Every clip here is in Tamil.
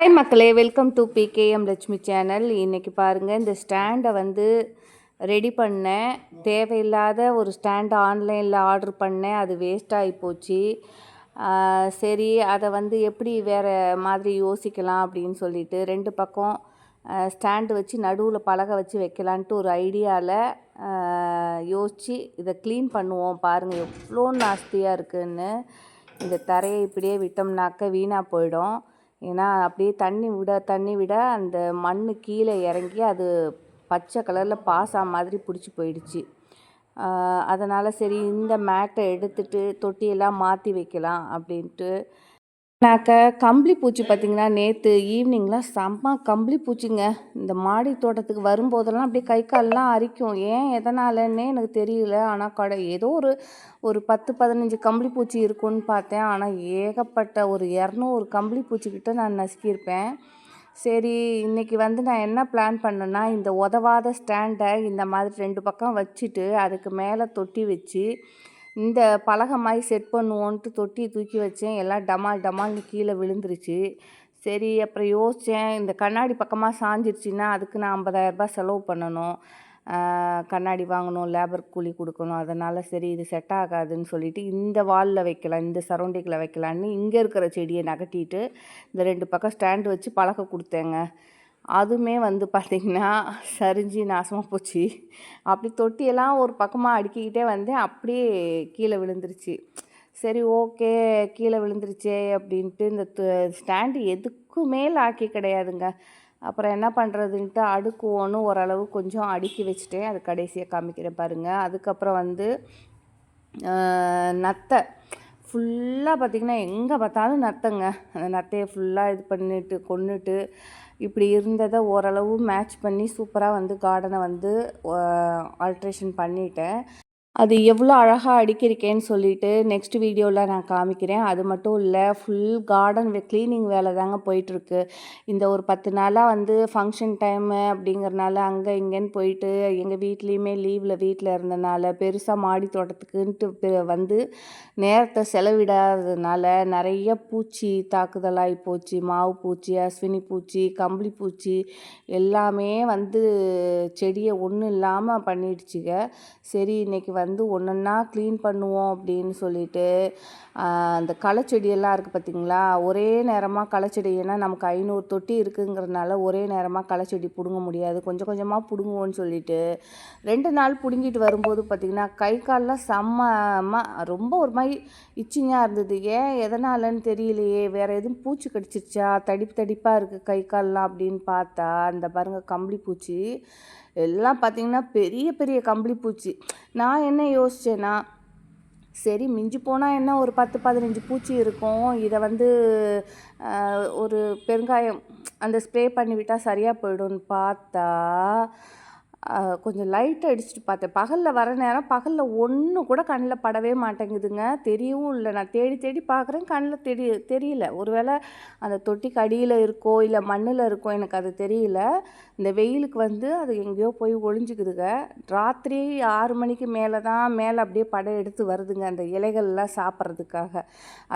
ஹாய் மக்களே. Welcome to PKM Lakshmi channel இன்றைக்கி பாருங்கள் இந்த ஸ்டாண்டை வந்து ரெடி பண்ணேன். தேவையில்லாத ஒரு ஸ்டாண்டை ஆன்லைனில் ஆர்டர் பண்ணேன். அது வேஸ்ட் ஆகி போச்சு. சரி அதை வந்து எப்படி வேறு மாதிரி யோசிக்கலாம் அப்படின்னு சொல்லிட்டு ரெண்டு பக்கம் ஸ்டாண்டு வச்சு நடுவில் பலகை வச்சு வைக்கலான்ட்டு ஒரு ஐடியாவில் யோசித்து இதை க்ளீன் பண்ணுவோம் பாருங்கள் எவ்வளோ நாஸ்தியாக இருக்குதுன்னு இந்த தரையை இப்படியே விட்டோம்னாக்க வீணாக போயிடும். ஏன்னா அப்படியே தண்ணி விட தண்ணி விட அந்த மண் கீழே இறங்கி அது பச்சை கலரில் பாசா மாதிரி பிடிச்சி போயிடுச்சு. அதனால் சரி இந்த மேட்டை எடுத்துட்டு தொட்டியெல்லாம் மாற்றி வைக்கலாம் அப்படின்ட்டு நாக்க கம்பளி பூச்சி பார்த்திங்கன்னா நேற்று ஈவினிங்லாம் செம்ம கம்பளி பூச்சிங்க. இந்த மாடி தோட்டத்துக்கு வரும்போதெல்லாம் அப்படியே கை கால்லாம் அரிக்கும். ஏன் எதனாலன்னே எனக்கு தெரியல. ஆனால் கடை ஏதோ ஒரு ஒரு பத்து பதினஞ்சு கம்பளி பூச்சி இருக்குன்னு பார்த்தேன். ஆனால் ஏகப்பட்ட ஒரு இரநூறு கம்பளி பூச்சிக்கிட்ட நான் நசுக்கியிருப்பேன். சரி இன்னைக்கு வந்து நான் என்ன பிளான் பண்ணேன்னா இந்த உதவாத ஸ்டாண்டை இந்த மாதிரி ரெண்டு பக்கம் வச்சுட்டு அதுக்கு மேலே தொட்டி வச்சு இந்த பலகை மாதிரி செட் பண்ணுவோன்ட்டு தொட்டியை தூக்கி வச்சேன். எல்லாம் டமால் டமால்னு கீழே விழுந்துருச்சு. சரி அப்புறம் யோசித்தேன் இந்த கண்ணாடி பக்கமாக சாஞ்சிருச்சுன்னா அதுக்கு நான் ஐம்பதாயிரரூபா செலவு பண்ணணும். கண்ணாடி வாங்கணும் லேபர் கூலி கொடுக்கணும். அதனால் சரி இது செட் ஆகாதுன்னு சொல்லிட்டு இந்த வாலில் வைக்கலாம் இந்த சரௌண்டிங்கில் வைக்கலான்னு இங்கே இருக்கிற செடியை நகட்டிட்டு இந்த ரெண்டு பக்கம் ஸ்டாண்டு வச்சு பழக கொடுத்தேங்க. அதுவுமே வந்து பார்த்திங்கன்னா சரிஞ்சு நாசமாக போச்சு. அப்படி தொட்டியெல்லாம் ஒரு பக்கமாக அடுக்கிக்கிட்டே வந்தேன் அப்படியே கீழே விழுந்துருச்சு. சரி ஓகே கீழே விழுந்துருச்சே அப்படின்ட்டு இந்த ஸ்டாண்டு எதுக்குமே லாக்கி கிடையாதுங்க. அப்புறம் என்ன பண்ணுறதுன்ட்டு அடுக்குவோன்னு ஓரளவு கொஞ்சம் அடுக்கி வச்சுட்டேன். அது கடைசியாக காமிக்கிறேன் பாருங்கள் அதுக்கப்புறம் வந்து நத்தை. ஃபுல்லாக பார்த்திங்கன்னா எங்கே பார்த்தாலும் நத்தைங்க. அந்த நத்தையை ஃபுல்லாக இது பண்ணிட்டு கொண்டுட்டு இப்படி இருந்ததை ஓரளவு மேட்ச் பண்ணி சூப்பராக வந்து கார்டனை வந்து ஆல்ட்ரேஷன் பண்ணிட்டேன். அது எவ்வளோ அழகாக அடிக்கிருக்கேன்னு சொல்லிட்டு நெக்ஸ்ட் வீடியோவில் நான் காமிக்கிறேன். அது மட்டும் இல்லை ஃபுல் கார்டன் க்ளீனிங் வேலை தாங்க போயிட்டுருக்கு. இந்த ஒரு பத்து நாளாக வந்து ஃபங்க்ஷன் டைமு அப்படிங்கிறனால அங்கே இங்கேன்னு போயிட்டு எங்கள் வீட்லேயுமே லீவில் வீட்டில் இருந்தனால பெருசாக மாடி தோட்டத்துக்குன்ட்டு வந்து நேரத்தை செலவிடாததுனால நிறைய பூச்சி தாக்குதலாகி போச்சு. மாவு பூச்சி அஸ்வினி பூச்சி கம்பளி பூச்சி எல்லாமே வந்து செடியை ஒன்றும் இல்லாமல் பண்ணிடுச்சுங்க. சரி இன்னைக்கு வந்து வந்து ஒன்றா க்ளீன் பண்ணுவோம் அப்படின்னு சொல்லிட்டு அந்த அந்த களைச்செடியெல்லாம் இருக்குது பார்த்தீங்களா ஒரே நேரமாக களைச்செடி ஏன்னா நமக்கு ஐநூறு தொட்டி இருக்குங்கிறதுனால ஒரே நேரமாக களைச்செடி பிடுங்க முடியாது. கொஞ்சம் கொஞ்சமாக பிடுங்குவோன்னு சொல்லிட்டு ரெண்டு நாள் பிடுங்கிட்டு வரும்போது பார்த்திங்கன்னா கை கால்லாம் செம்ம ரொம்ப ஒரு மாதிரி இச்சிங்காக இருந்தது. ஏன் எதனாலன்னு தெரியலையே. வேறு எதுவும் பூச்சி கடிச்சிருச்சா? தடிப்பு தடிப்பாக இருக்குது கை கால்லாம் அப்படின்னு பார்த்தா அந்த பாருங்க கம்பளி பூச்சி. எல்லாம் பார்த்திங்கன்னா பெரிய பெரிய கம்பளி பூச்சி. நான் என்ன யோசித்தேன்னா சரி மிஞ்சி போனால் என்ன ஒரு பத்து பதினஞ்சு பூச்சி இருக்கும். இதை வந்து ஒரு பெருங்காயம் அந்த ஸ்ப்ரே பண்ணி விட்டால் சரியாக போயிடும்னு பார்த்தா கொஞ்சம் லைட் அடிச்சுட்டு பார்த்தேன். பகலில் வர நேரம் பகலில் ஒன்று கூட கண்ணில் படவே மாட்டேங்குதுங்க. தெரியவும் இல்லை. நான் தேடி தேடி பார்க்குறேன். கண்ணில் தெரிய தெரியல. ஒருவேளை அந்த தொட்டிக்கு அடியில் இருக்கோ இல்லை மண்ணில் இருக்கோ எனக்கு அது தெரியல. இந்த வெயிலுக்கு வந்து அது எங்கேயோ போய் ஒளிஞ்சுக்குதுங்க. ராத்திரி ஆறு மணிக்கு மேலே தான் மேலே அப்படியே படம் எடுத்து வருதுங்க அந்த இலைகள்லாம் சாப்பிட்றதுக்காக.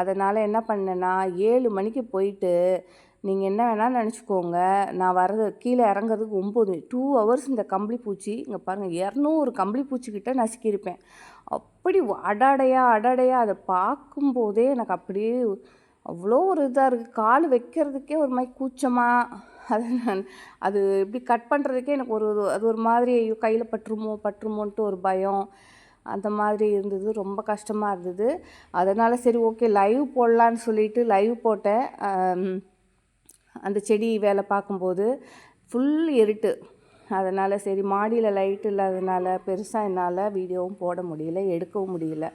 அதனால் என்ன பண்ணேன்னா ஏழு மணிக்கு போயிட்டு நீங்கள் என்ன வேணாலும் நினச்சிக்கோங்க. நான் வர்றது கீழே இறங்குறதுக்கு ஒம்பது டூ ஹவர்ஸ் இந்த கம்பளி பூச்சி இங்கே பாருங்கள் இரநூறு கம்பளி பூச்சிக்கிட்ட நசுக்கியிருப்பேன். அப்படி அடாடையா அடாடையா அதை பார்க்கும்போதே எனக்கு அப்படியே அவ்வளோ ஒரு இதாக இருக்குது கால் வைக்கிறதுக்கே ஒரு மாதிரி கூச்சமாக அது நான் அது இப்படி கட் பண்ணுறதுக்கே எனக்கு ஒரு அது ஒரு மாதிரி ஐயோ கையில் பற்றுமோ பற்றுமோன்ட்டு ஒரு பயம். அந்த மாதிரி இருந்தது ரொம்ப கஷ்டமாக இருந்தது. அதனால் சரி ஓகே லைவ் போடலான்னு சொல்லிட்டு லைவ் போட்டேன். அந்த செடி வேலை பார்க்கும்போது ஃபுல் இருட்டு. அதனால் சரி மாடியில் லைட் இல்லாதனால பெருசாக என்னால் வீடியோவும் போட முடியல எடுக்கவும் முடியல.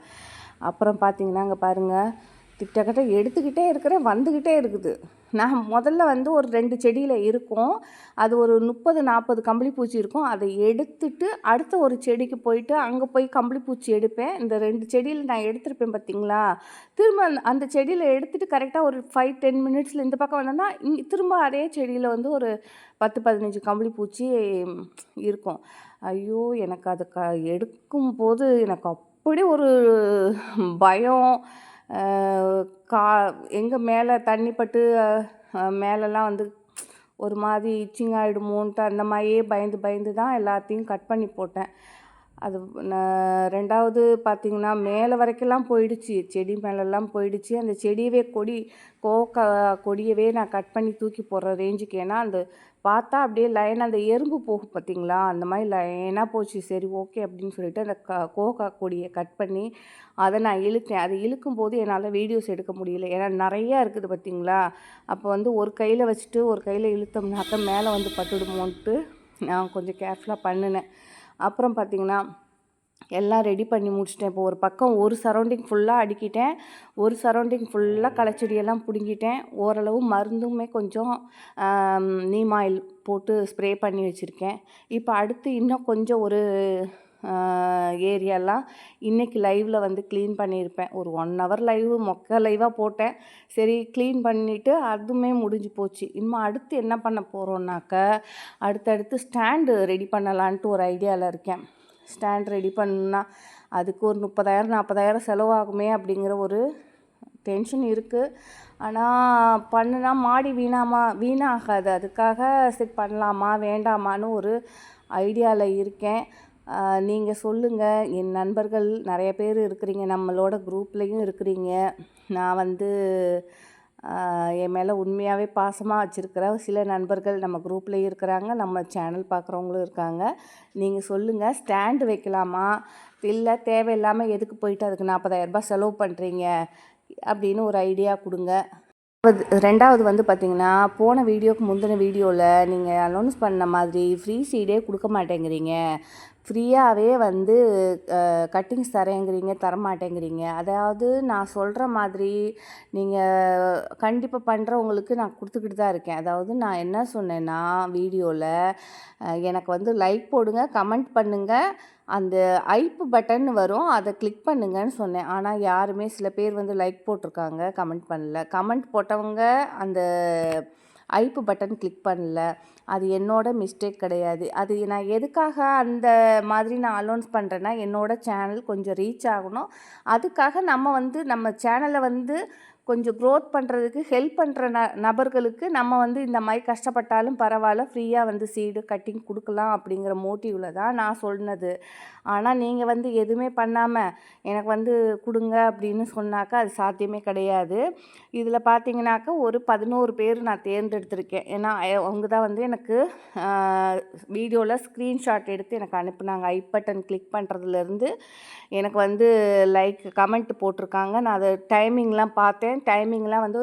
அப்புறம் பார்த்தீங்கன்னா அங்கே பாருங்கள் கிட்டத்தட்ட எடுத்துக்கிட்டே இருக்கிறேன் வந்துக்கிட்டே இருக்குது. நான் முதல்ல வந்து ஒரு ரெண்டு செடியில் இருக்கும். அது ஒரு முப்பது நாற்பது கம்பளி பூச்சி இருக்கும். அதை எடுத்துட்டு அடுத்த ஒரு செடிக்கு போயிட்டு அங்கே போய் கம்பளி பூச்சி எடுப்பேன். இந்த ரெண்டு செடியில் நான் எடுத்திருப்பேன் பார்த்தீங்களா திரும்ப அந்த- அந்த செடியில் எடுத்துட்டு கரெக்டாக ஒரு ஃபைவ் டென் மினிட்ஸில் இந்த பக்கம் வந்தேன்னா இங்கே திரும்ப அதே செடியில் வந்து ஒரு பத்து பதினஞ்சு கம்பளி பூச்சி இருக்கும். ஐயோ எனக்கு அது க எடுக்கும்போது எனக்கு அப்படி ஒரு பயம். கா எங்கே மேலே தண்ணி பட்டு மேலெல்லாம் வந்து ஒரு மாதிரி இச்சிங் ஆகிடுமோன்ட்டு அந்த மாதிரியே பயந்து பயந்து தான் எல்லாத்தையும் கட் பண்ணி போட்டேன். அது நான் ரெண்டாவது பார்த்திங்கன்னா மேலே வரைக்கும்லாம் போயிடுச்சு. செடி மேலெல்லாம் போயிடுச்சு. அந்த செடியவே கொடி கோக்கா கொடியவே நான் கட் பண்ணி தூக்கி போடுற ரேஞ்சுக்கு. ஏன்னா அந்த பார்த்தா அப்படியே லைன் அந்த எறும்பு போகும் பார்த்தீங்களா? அந்த மாதிரி லைனாக போச்சு. சரி ஓகே அப்படின்னு சொல்லிட்டு அந்த க கோக்கா கொடியை கட் பண்ணி அதை நான் இழுத்தேன். அது இழுக்கும்போது என்னால் வீடியோஸ் எடுக்க முடியல. ஏன்னா நிறையா இருக்குது பார்த்திங்களா? அப்போ வந்து ஒரு கையில் வச்சுட்டு ஒரு கையில் இழுத்தோம்னாக்க மேலே வந்து பட்டுடுமோன்ட்டு நான் கொஞ்சம் கேர்ஃபுல்லாக பண்ணினேன். அப்புறம் பார்த்திங்கன்னா எல்லாம் ரெடி பண்ணி முடிச்சிட்டேன். இப்போ ஒரு பக்கம் ஒரு சரௌண்டிங் ஃபுல்லாக அடுக்கிட்டேன். ஒரு சரௌண்டிங் ஃபுல்லாக களைச்செடியெல்லாம் பிடுங்கிட்டேன். ஓரளவு மருந்துமே கொஞ்சம் நீம் ஆயில் போட்டு ஸ்ப்ரே பண்ணி வச்சுருக்கேன். இப்போ அடுத்து இன்னும் கொஞ்சம் ஒரு ஏரியாலாம் இன்றைக்கி லைவில் வந்து க்ளீன் பண்ணியிருப்பேன். ஒரு ஒன் ஹவர் லைவ் மொக்க லைவாக போட்டேன். சரி க்ளீன் பண்ணிவிட்டு அதுவுமே முடிஞ்சு போச்சு. இன்னும் அடுத்து என்ன பண்ண போகிறோன்னாக்க அடுத்தடுத்து ஸ்டாண்டு ரெடி பண்ணலான்ட்டு ஒரு ஐடியாவில் இருக்கேன். ஸ்டாண்ட் ரெடி பண்ணால் அதுக்கு ஒரு முப்பதாயிரம் நாற்பதாயிரம் செலவாகுமே அப்படிங்கிற ஒரு டென்ஷன் இருக்குது ஆனால் பண்ணுனா மாடி வீணாமா வீணாகாது. அதுக்காக சரி பண்ணலாமா வேண்டாமான்னு ஒரு ஐடியாவில் இருக்கேன். நீங்கள் சொல்லுங்கள் என் நண்பர்கள் நிறைய பேர் இருக்கிறீங்க. நம்மளோட குரூப்லேயும் இருக்கிறீங்க. நான் வந்து என் மேலே உண்மையாகவே பாசமாக வச்சுருக்கிற சில நண்பர்கள் நம்ம குரூப்லேயும் இருக்கிறாங்க. நம்ம சேனல் பார்க்குறவங்களும் இருக்காங்க. நீங்கள் சொல்லுங்கள் ஸ்டாண்டு வைக்கலாமா? இல்லை தேவையில்லாமல் எதுக்கு போயிட்டு அதுக்கு நாற்பதாயிரரூபா செலவு பண்ணுறீங்க அப்படின்னு ஒரு ஐடியா கொடுங்க. அது ரெண்டாவது வந்து பார்த்தீங்கன்னா போன வீடியோக்கு முந்தின வீடியோவில் நீங்கள் அனௌன்ஸ் பண்ண மாதிரி ஃப்ரீ சீடே கொடுக்க மாட்டேங்கிறீங்க. ஃப்ரீயாகவே வந்து கட்டிங்ஸ் தரேங்கிறீங்க தர மாட்டேங்கிறீங்க அதாவது நான் சொல்கிற மாதிரி நீங்கள் கண்டிப்பாக பண்ணுறவங்களுக்கு நான் கொடுத்துக்கிட்டு தான் இருக்கேன். அதாவது நான் என்ன சொன்னேன்னா வீடியோவில் எனக்கு வந்து லைக் போடுங்க கமெண்ட் பண்ணுங்கள் அந்த ஐப்பு பட்டன் வரும் அதை கிளிக் பண்ணுங்கன்னு சொன்னேன். ஆனால் யாருமே சில பேர் வந்து லைக் போட்டிருக்காங்க கமெண்ட் பண்ணல. கமெண்ட் போட்டவங்க அந்த ஐப்பு பட்டன் கிளிக் பண்ணல. அது என்னோட மிஸ்டேக் கிடையாது. அது நான் எதுக்காக அந்த மாதிரி நான் அலௌன்ஸ் பண்ணுறேன்னா என்னோடய சேனல் கொஞ்சம் ரீச் ஆகணும். அதுக்காக நம்ம வந்து நம்ம சேனலை வந்து கொஞ்சம் க்ரோத் பண்ணுறதுக்கு ஹெல்ப் பண்ணுற ந நபர்களுக்கு நம்ம வந்து இந்த மாதிரி கஷ்டப்பட்டாலும் பரவாயில்ல ஃப்ரீயாக வந்து சீடு கட்டிங் கொடுக்கலாம் அப்படிங்கிற மோட்டிவில் தான் நான் சொன்னது. ஆனால் நீங்கள் வந்து எதுவுமே பண்ணாமல் எனக்கு வந்து கொடுங்க அப்படின்னு சொன்னாக்கா அது சாத்தியமே கிடையாது. இதில் பார்த்தீங்கன்னாக்கா ஒரு பதினோரு பேர் நான் தேர்ந்தெடுத்திருக்கேன். ஏன்னா அவங்க தான் வந்து எனக்கு வீடியோவில் ஸ்க்ரீன்ஷாட் எடுத்து எனக்கு அனுப்புனாங்க. ஐ பட்டன் கிளிக் பண்ணுறதுலேருந்து எனக்கு வந்து லைக் கமெண்ட் போட்டிருக்காங்க. நான் அதை டைமிங்லாம் பார்த்தேன். டைமிங்லாம் வந்து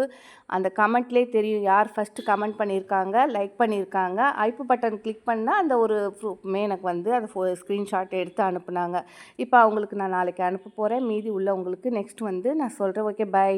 அந்த கமெண்ட்லேயே தெரியும் யார் ஃபஸ்ட்டு கமெண்ட் பண்ணியிருக்காங்க லைக் பண்ணியிருக்காங்க. ஐப்பு பட்டன் கிளிக் பண்ணால் அந்த ஒரு ப்ரூஃப்மே எனக்கு வந்து அந்த ஃபோ ஸ்க்ரீன்ஷாட் எடுத்து அனுப்புனாங்க. இப்போ அவங்களுக்கு நான் நாளைக்கு அனுப்ப போகிறேன் மீதி உள்ளவங்களுக்கு நெக்ஸ்ட் வந்து நான் சொல்கிறேன் ஓகே பை.